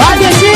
આખી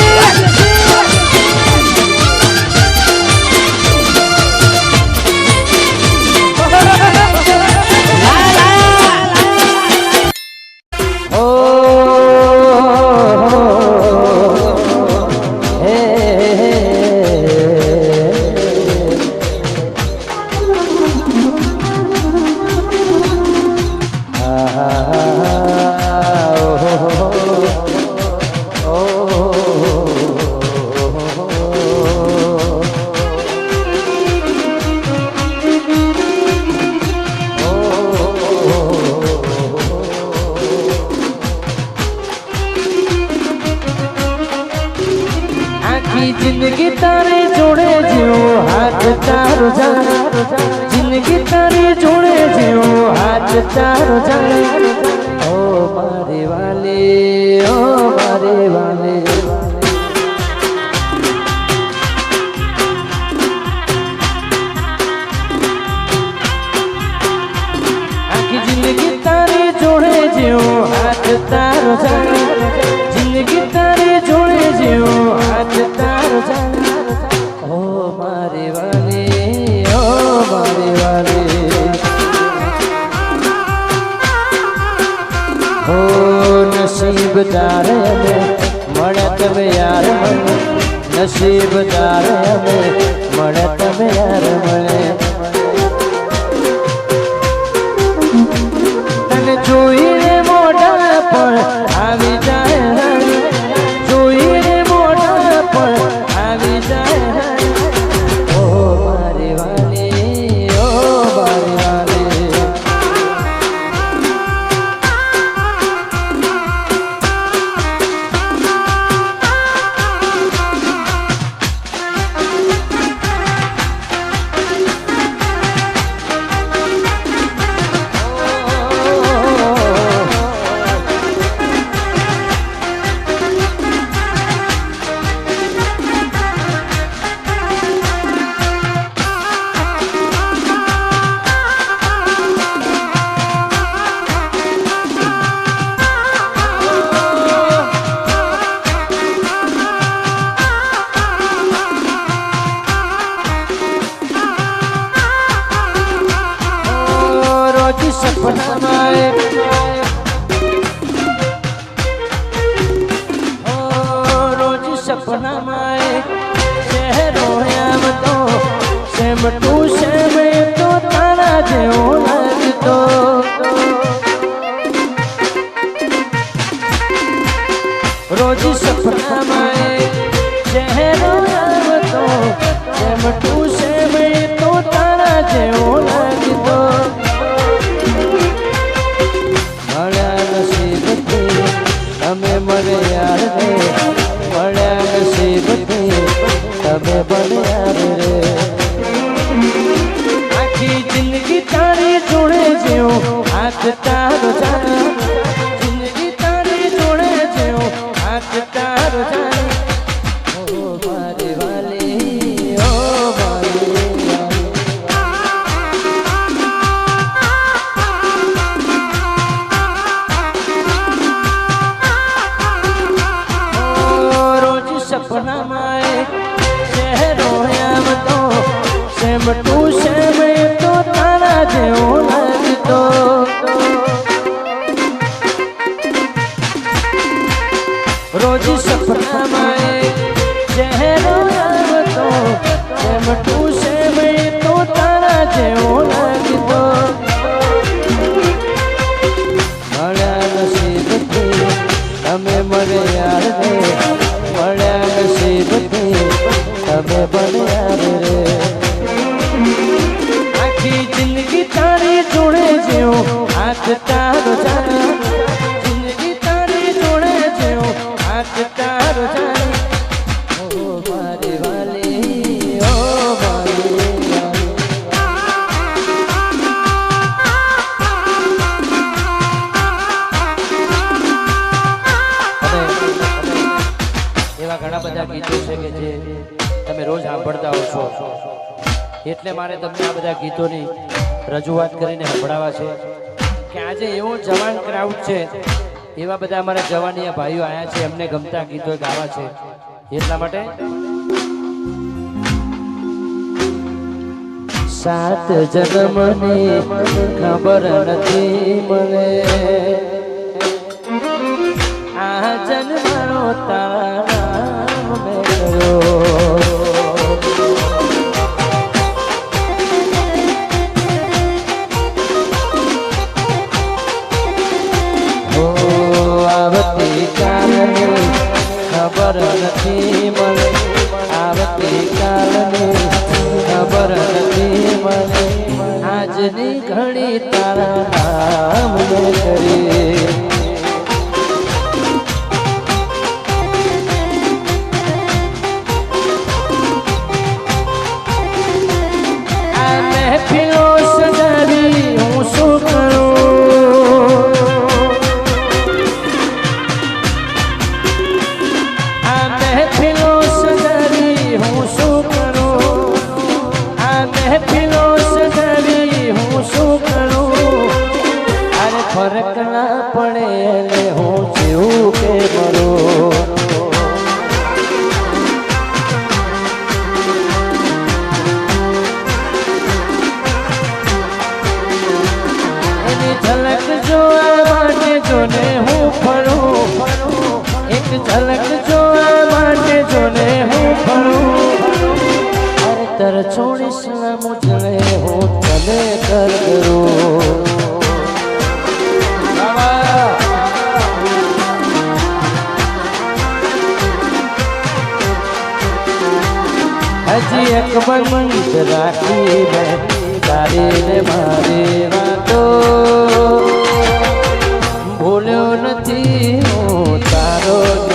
જોડે જેવો હાથ તારો જાણે. જિંદગી તારી જોડે જેવો હાથ તારો જાણે. ઓ મારે વાલે, ઓ મારે વાલે. આખી જિંદગી તારી જોડે જેવો હાથ તારો જાણે. જિંદગી તારી જોડે જેવો નસીબ તારે અમે મળે તમે યાર મને. નસીબદાર અમે તમે યાર મળે સપનામાં ચહેરો એમ તો સેમ ટુ સેમ તો તારા જેવો લાગતો. રોજ સપનામાં સેમ છે મેં તો તારા જેવો લાગતો એવા ઘણા બધા ગીતો છે કે જે તમે રોજ સાંભળતા હો છો. એટલે મારે તમને આ બધા ગીતોની રજૂઆત કરીને સંભળાવા છે. કે આજે એવો જવાન ક્રાઉડ છે. એવા બધા અમારા જવાનિયા ભાઈઓ આયા છે, એમને ગમતા ગીતો ગાવા છે. એટલા માટે સાત જન્મની ખબર નથી મને. કાલની ખબર નથી મને. આવતી કાલની ખબર નથી મને. આજની ઘણી તારા નામ કરી. ફરું छोड़िस તર છોડીશ हो તને કર કરું હજી એક બંધ રાખી મેં તારી ને મારી વાતો. ભૂલ્યો નથી હું તારો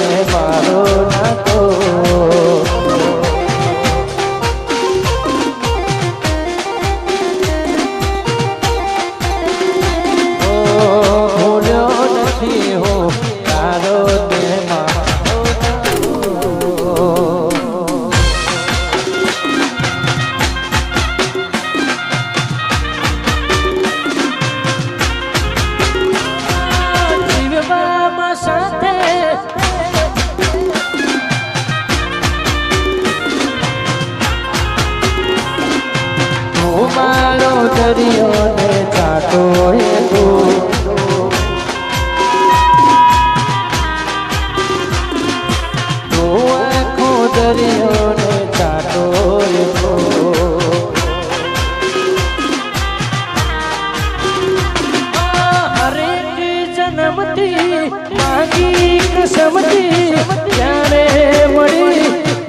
પ્રેમથી માગી કસમથી ત્યારે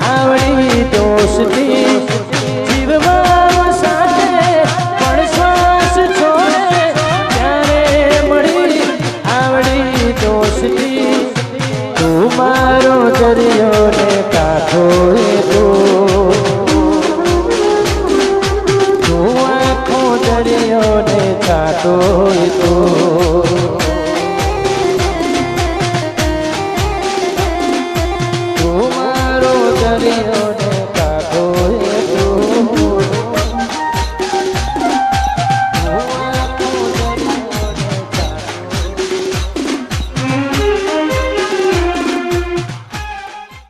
આવડી દોસ્તી જીવમાં સાથે પણ શ્વાસ છોડે ત્યારે મળી આવડી દોસ્તી તું મારો દરિયો